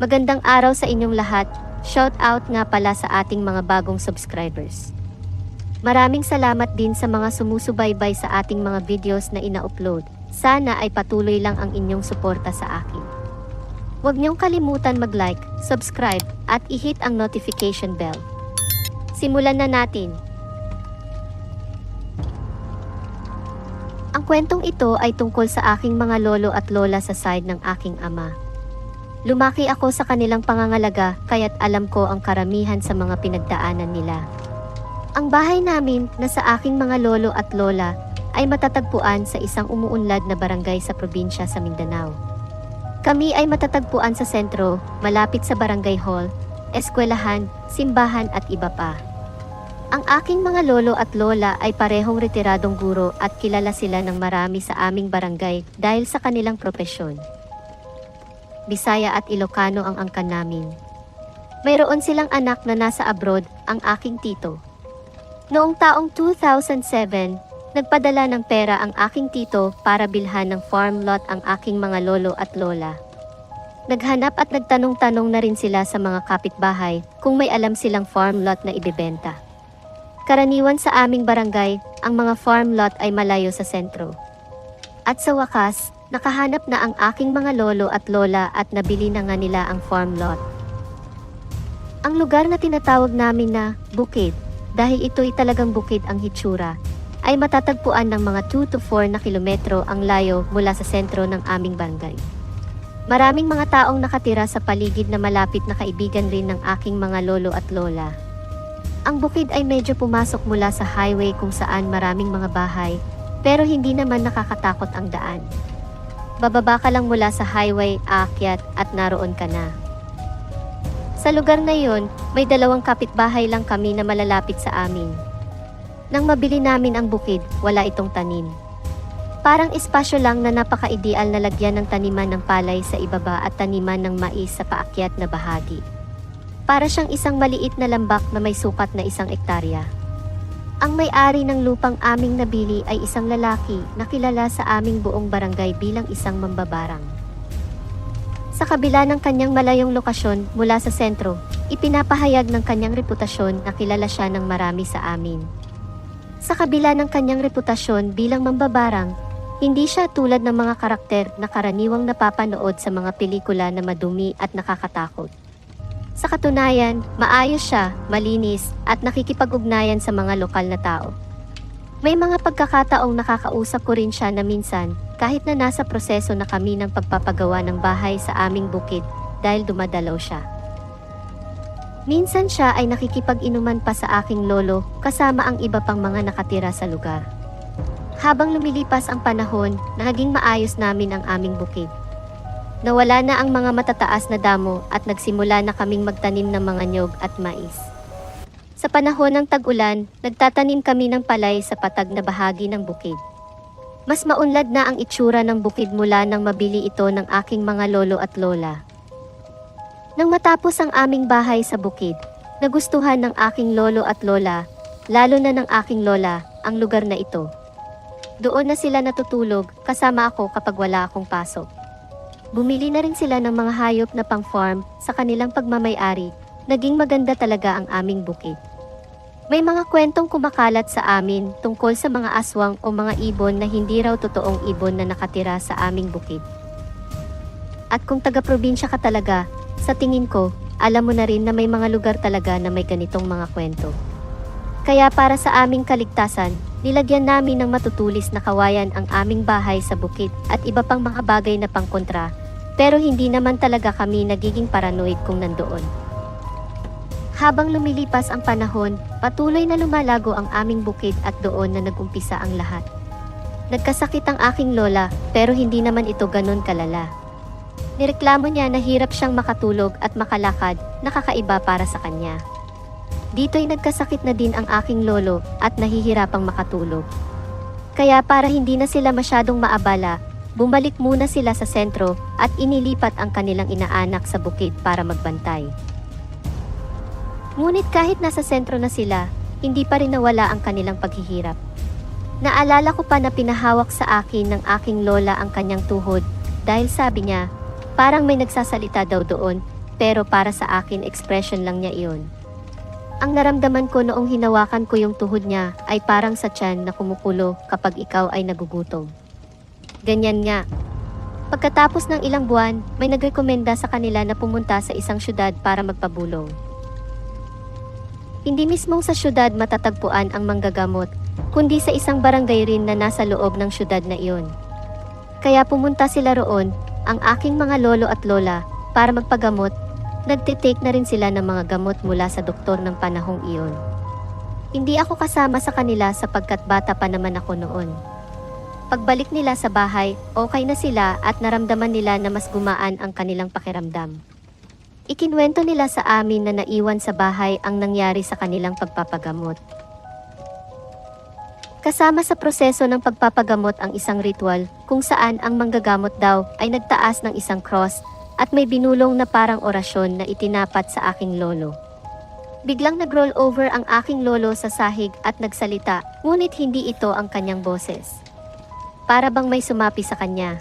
Magandang araw sa inyong lahat. Shout out nga pala sa ating mga bagong subscribers. Maraming salamat din sa mga sumusubaybay sa ating mga videos na ina-upload. Sana ay patuloy lang ang inyong suporta sa akin. Huwag niyong kalimutan mag-like, subscribe, at i-hit ang notification bell. Simulan na natin. Ang kwentong ito ay tungkol sa aking mga lolo at lola sa side ng aking ama. Lumaki ako sa kanilang pangangalaga kaya't alam ko ang karamihan sa mga pinagdaanan nila. Ang bahay namin na sa aking mga lolo at lola ay matatagpuan sa isang umuunlad na barangay sa probinsya sa Mindanao. Kami ay matatagpuan sa sentro, malapit sa barangay hall, eskwelahan, simbahan at iba pa. Ang aking mga lolo at lola ay parehong retiradong guro at kilala sila ng marami sa aming barangay dahil sa kanilang propesyon. Bisaya at Ilocano ang angkan namin. Mayroon silang anak na nasa abroad, ang aking tito. Noong taong 2007, nagpadala ng pera ang aking tito para bilhan ng farm lot ang aking mga lolo at lola. Naghanap at nagtanong-tanong na rin sila sa mga kapitbahay kung may alam silang farm lot na ibebenta. Karaniwan sa aming barangay, ang mga farm lot ay malayo sa sentro. At sa wakas, nakahanap na ang aking mga lolo at lola at nabili na nga nila ang farm lot. Ang lugar na tinatawag namin na bukid, dahil ito'y talagang bukid ang hitsura, ay matatagpuan ng mga 2 to 4 na kilometro ang layo mula sa sentro ng aming barangay. Maraming mga taong nakatira sa paligid na malapit na kaibigan rin ng aking mga lolo at lola. Ang bukid ay medyo pumasok mula sa highway kung saan maraming mga bahay, pero hindi naman nakakatakot ang daan. Bababa ka lang mula sa highway, aakyat at naroon ka na. Sa lugar na yon, may dalawang kapitbahay lang kami na malalapit sa amin. Nang mabili namin ang bukid, wala itong tanim. Parang espasyo lang na napaka-ideal na lagyan ng taniman ng palay sa ibaba at taniman ng mais sa paakyat na bahagi. Para siyang isang maliit na lambak na may sukat na isang ektarya. Ang may-ari ng lupang aming nabili ay isang lalaki na kilala sa aming buong barangay bilang isang mambabarang. Sa kabila ng kanyang malayong lokasyon mula sa sentro, ipinapahayag ng kanyang reputasyon na kilala siya ng marami sa amin. Sa kabila ng kanyang reputasyon bilang mambabarang, hindi siya tulad ng mga karakter na karaniwang napapanood sa mga pelikula na madumi at nakakatakot. Sa katunayan, maayos siya, malinis, at nakikipag-ugnayan sa mga lokal na tao. May mga pagkakataong nakakausap ko rin siya na minsan, kahit na nasa proseso na kami ng pagpapagawa ng bahay sa aming bukid dahil dumadalaw siya. Minsan siya ay nakikipag-inuman pa sa aking lolo kasama ang iba pang mga nakatira sa lugar. Habang lumilipas ang panahon, naging maayos namin ang aming bukid. Nawala na ang mga matataas na damo at nagsimula na kaming magtanim ng mga nyog at mais. Sa panahon ng tag-ulan, nagtatanim kami ng palay sa patag na bahagi ng bukid. Mas maunlad na ang itsura ng bukid mula nang mabili ito ng aking mga lolo at lola. Nang matapos ang aming bahay sa bukid, nagustuhan ng aking lolo at lola, lalo na ng aking lola, ang lugar na ito. Doon na sila natutulog kasama ako kapag wala akong pasok. Bumili na rin sila ng mga hayop na pang-farm sa kanilang pagmamayari. Naging maganda talaga ang aming bukid. May mga kwentong kumakalat sa amin tungkol sa mga aswang o mga ibon na hindi raw totoong ibon na nakatira sa aming bukid. At kung taga-probinsya ka talaga, sa tingin ko, alam mo na rin na may mga lugar talaga na may ganitong mga kwento. Kaya para sa aming kaligtasan, nilagyan namin ng matutulis na kawayan ang aming bahay sa bukid at iba pang mga bagay na pangkontra, pero hindi naman talaga kami nagiging paranoid kung nandoon. Habang lumilipas ang panahon, patuloy na lumalago ang aming bukid at doon na nagumpisa ang lahat. Nagkasakit ang aking lola, pero hindi naman ito ganun kalala. Nireklamo niya na hirap siyang makatulog at makalakad, nakakaiba para sa kanya. Dito'y nagkasakit na din ang aking lolo at nahihirapang makatulog. Kaya para hindi na sila masyadong maabala, bumalik muna sila sa sentro at inilipat ang kanilang inaanak sa bukid para magbantay. Ngunit kahit nasa sentro na sila, hindi pa rin nawala ang kanilang paghihirap. Naalala ko pa na pinahawak sa akin ng aking lola ang kanyang tuhod dahil sabi niya, parang may nagsasalita daw doon, pero para sa akin expression lang niya iyon. Ang naramdaman ko noong hinawakan ko yung tuhod niya ay parang sa tiyan na kumukulo kapag ikaw ay nagugutom. Ganyan nga. Pagkatapos ng ilang buwan, may nagrekomenda sa kanila na pumunta sa isang syudad para magpabulong. Hindi mismong sa syudad matatagpuan ang manggagamot, kundi sa isang barangay rin na nasa loob ng syudad na iyon. Kaya pumunta sila roon, ang aking mga lolo at lola, para magpagamot, nagtitake na rin sila ng mga gamot mula sa doktor ng panahong iyon. Hindi ako kasama sa kanila sapagkat bata pa naman ako noon. Pagbalik nila sa bahay, okay na sila at naramdaman nila na mas gumaan ang kanilang pakiramdam. Ikinwento nila sa amin na naiwan sa bahay ang nangyari sa kanilang pagpapagamot. Kasama sa proseso ng pagpapagamot ang isang ritual kung saan ang manggagamot daw ay nagtaas ng isang cross at may binulong na parang orasyon na itinapat sa aking lolo. Biglang nag-roll over ang aking lolo sa sahig at nagsalita, ngunit hindi ito ang kanyang boses. Para bang may sumapi sa kanya.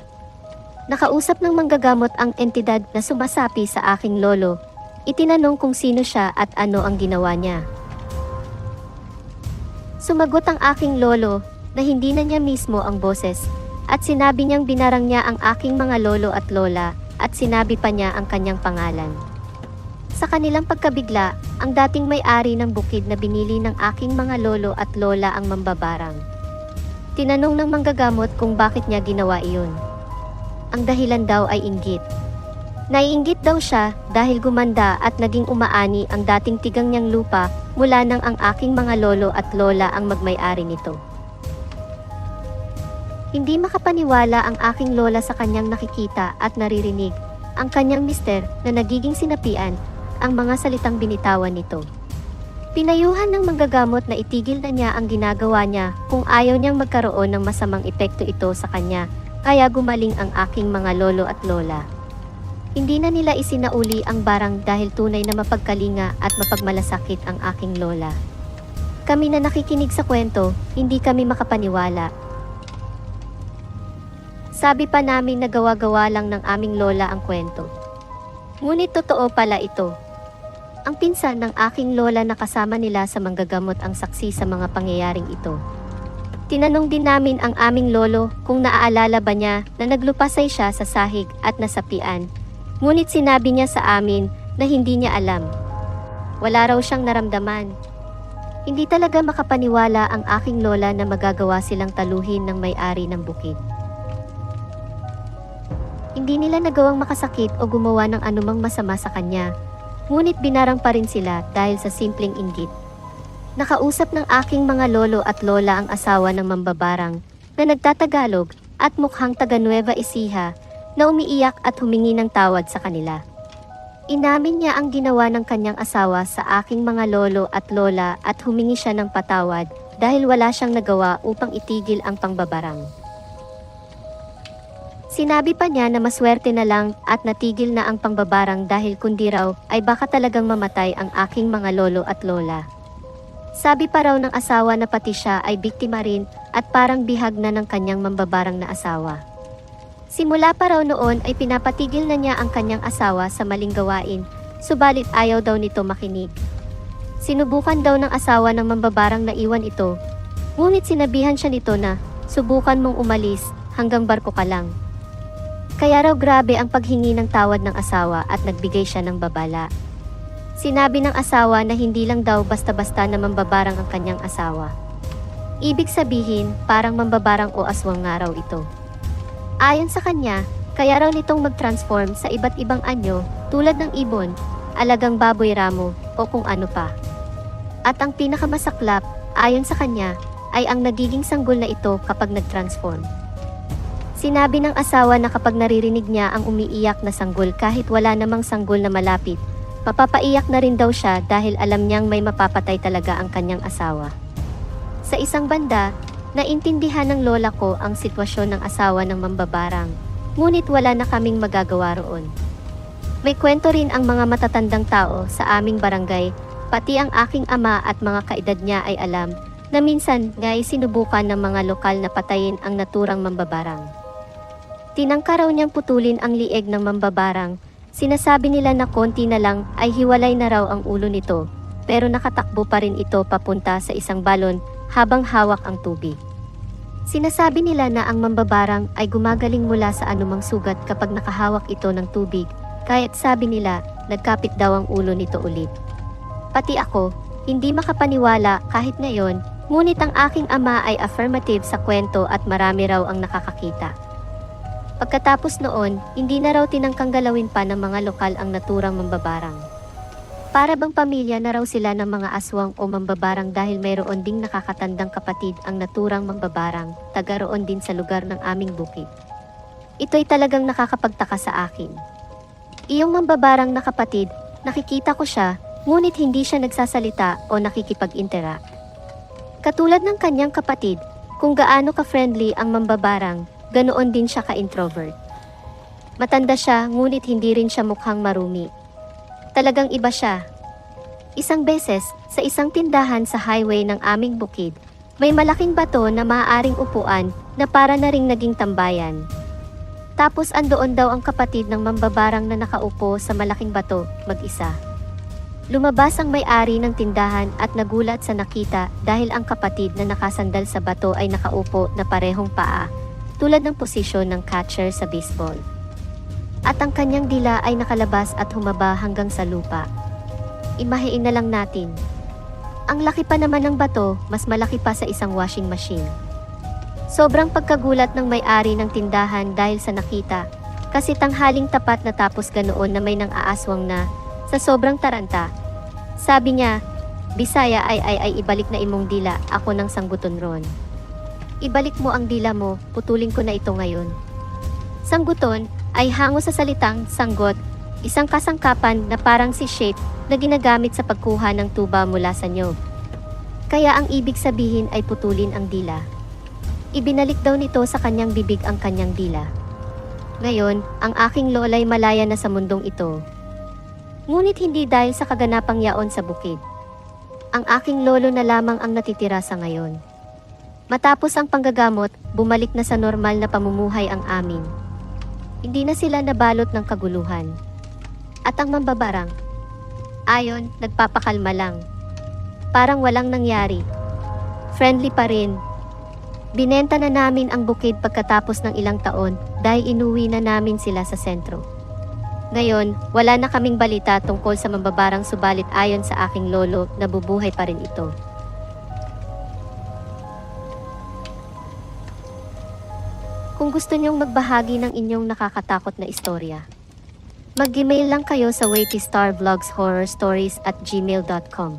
Nakausap ng manggagamot ang entidad na sumasapi sa aking lolo. Itinanong kung sino siya at ano ang ginawa niya. Sumagot ang aking lolo na hindi na niya mismo ang boses at sinabi niyang binarang niya ang aking mga lolo at lola at sinabi pa niya ang kanyang pangalan. Sa kanilang pagkabigla, ang dating may-ari ng bukid na binili ng aking mga lolo at lola ang mambabarang. Tinanong ng manggagamot kung bakit niya ginawa iyon. Ang dahilan daw ay inggit. Naiinggit daw siya dahil gumanda at naging umaani ang dating tigang niyang lupa mula nang ang aking mga lolo at lola ang magmay-ari nito. Hindi makapaniwala ang aking lola sa kanyang nakikita at naririnig, ang kanyang mister na nagiging sinapian, ang mga salitang binitawan nito. Pinayuhan ng manggagamot na itigil na niya ang ginagawa niya kung ayaw niyang magkaroon ng masamang epekto ito sa kanya, kaya gumaling ang aking mga lolo at lola. Hindi na nila isinauli ang barang dahil tunay na mapagkalinga at mapagmalasakit ang aking lola. Kami na nakikinig sa kwento, hindi kami makapaniwala. Sabi pa namin na gawa-gawa lang ng aming lola ang kwento. Ngunit totoo pala ito. Ang pinsan ng aking lola na kasama nila sa manggagamot ang saksi sa mga pangyayaring ito. Tinanong din namin ang aming lolo kung naaalala ba niya na naglupasay siya sa sahig at nasapian. Ngunit sinabi niya sa amin na hindi niya alam. Wala raw siyang naramdaman. Hindi talaga makapaniwala ang aking lola na magagawa silang taluhin ng may-ari ng bukid. Hindi nila nagawang makasakit o gumawa ng anumang masama sa kanya. Ngunit binarang pa rin sila dahil sa simpleng inggit. Nakausap ng aking mga lolo at lola ang asawa ng mambabarang na nagtatagalog at mukhang taga Nueva Ecija na umiiyak at humingi ng tawad sa kanila. Inamin niya ang ginawa ng kanyang asawa sa aking mga lolo at lola at humingi siya ng patawad dahil wala siyang nagawa upang itigil ang pangbabarang. Sinabi pa niya na maswerte na lang at natigil na ang pangbabarang dahil kundi raw ay baka talagang mamatay ang aking mga lolo at lola. Sabi pa raw ng asawa na pati siya ay biktima rin at parang bihag na ng kanyang mambabarang na asawa. Simula pa raw noon ay pinapatigil na niya ang kanyang asawa sa maling gawain, subalit ayaw daw nito makinig. Sinubukan daw ng asawa ng mambabarang na iwan ito, ngunit sinabihan siya nito na, subukan mong umalis, hanggang barko ka lang. Kaya raw grabe ang paghingi ng tawad ng asawa at nagbigay siya ng babala. Sinabi ng asawa na hindi lang daw basta-basta na mambabarang ang kanyang asawa. Ibig sabihin, parang mambabarang o aswang nga raw ito. Ayon sa kanya, kaya raw nitong mag-transform sa iba't ibang anyo tulad ng ibon, alagang baboy ramo, o kung ano pa. At ang pinakamasaklap, ayon sa kanya, ay ang nagiging sanggol na ito kapag nag-transform. Sinabi ng asawa na kapag naririnig niya ang umiiyak na sanggol kahit wala namang sanggol na malapit, mapapaiyak na rin daw siya dahil alam niyang may mapapatay talaga ang kanyang asawa. Sa isang banda, naintindihan ng lola ko ang sitwasyon ng asawa ng mambabarang, ngunit wala na kaming magagawa roon. May kwento rin ang mga matatandang tao sa aming barangay, pati ang aking ama at mga kaedad niya ay alam na minsan nga ay sinubukan ng mga lokal na patayin ang naturang mambabarang. Tinangka raw niyang putulin ang lieg ng mambabarang Sinasabi nila na konti na lang ay hiwalay na raw ang ulo nito, pero nakatakbo pa rin ito papunta sa isang balon habang hawak ang tubig. Sinasabi nila na ang mambabarang ay gumagaling mula sa anumang sugat kapag nakahawak ito ng tubig, kaya't sabi nila, nagkapit daw ang ulo nito ulit. Pati ako, hindi makapaniwala kahit ngayon, ngunit ang aking ama ay affirmative sa kwento at marami raw ang nakakakita. Pagkatapos noon, hindi na raw tinangkang galawin pa ng mga lokal ang naturang mambabarang. Para bang pamilya na raw sila ng mga aswang o mambabarang dahil mayroon ding nakakatandang kapatid ang naturang mambabarang, taga roon din sa lugar ng aming bukid. Ito'y talagang nakakapagtaka sa akin. Iyong mambabarang na kapatid, nakikita ko siya, ngunit hindi siya nagsasalita o nakikipag-interact. Katulad ng kanyang kapatid, kung gaano ka-friendly ang mambabarang, ganoon din siya ka-introvert. Matanda siya, ngunit hindi rin siya mukhang marumi. Talagang iba siya. Isang beses, sa isang tindahan sa highway ng aming bukid, may malaking bato na maaaring upuan na para na ring naging tambayan. Tapos andoon daw ang kapatid ng mambabarang na nakaupo sa malaking bato, mag-isa. Lumabas ang may-ari ng tindahan at nagulat sa nakita dahil ang kapatid na nakasandal sa bato ay nakaupo na parehong paa, tulad ng posisyon ng catcher sa baseball. At ang kanyang dila ay nakalabas at humaba hanggang sa lupa. Imahiin na lang natin. Ang laki pa naman ng bato, mas malaki pa sa isang washing machine. Sobrang pagkagulat ng may-ari ng tindahan dahil sa nakita, kasi tanghaling tapat na tapos ganoon na may nang aaswang na, sa sobrang taranta. Sabi niya, Bisaya ay ay ay ibalik na imong dila, ako ng sangguton ron. Ibalik mo ang dila mo, putulin ko na ito ngayon. Sangguton ay hango sa salitang sanggot, isang kasangkapan na parang si shape na ginagamit sa pagkuha ng tuba mula sa nyog. Kaya ang ibig sabihin ay putulin ang dila. Ibinalik daw nito sa kanyang bibig ang kanyang dila. Ngayon, ang aking lola'y malaya na sa mundong ito. Ngunit hindi dahil sa kaganapang yaon sa bukid. Ang aking lolo na lamang ang natitira sa ngayon. Matapos ang panggagamot, bumalik na sa normal na pamumuhay ang amin. Hindi na sila nabalot ng kaguluhan. At ang mambabarang, ayon, nagpapakalma lang. Parang walang nangyari. Friendly pa rin. Binenta na namin ang bukid pagkatapos ng ilang taon dahil inuwi na namin sila sa sentro. Ngayon, wala na kaming balita tungkol sa mambabarang subalit ayon sa aking lolo, nabubuhay pa rin ito. Kung gusto niyong magbahagi ng inyong nakakatakot na istorya, mag-email lang kayo sa waitystarvlogshorrorstories at gmail.com.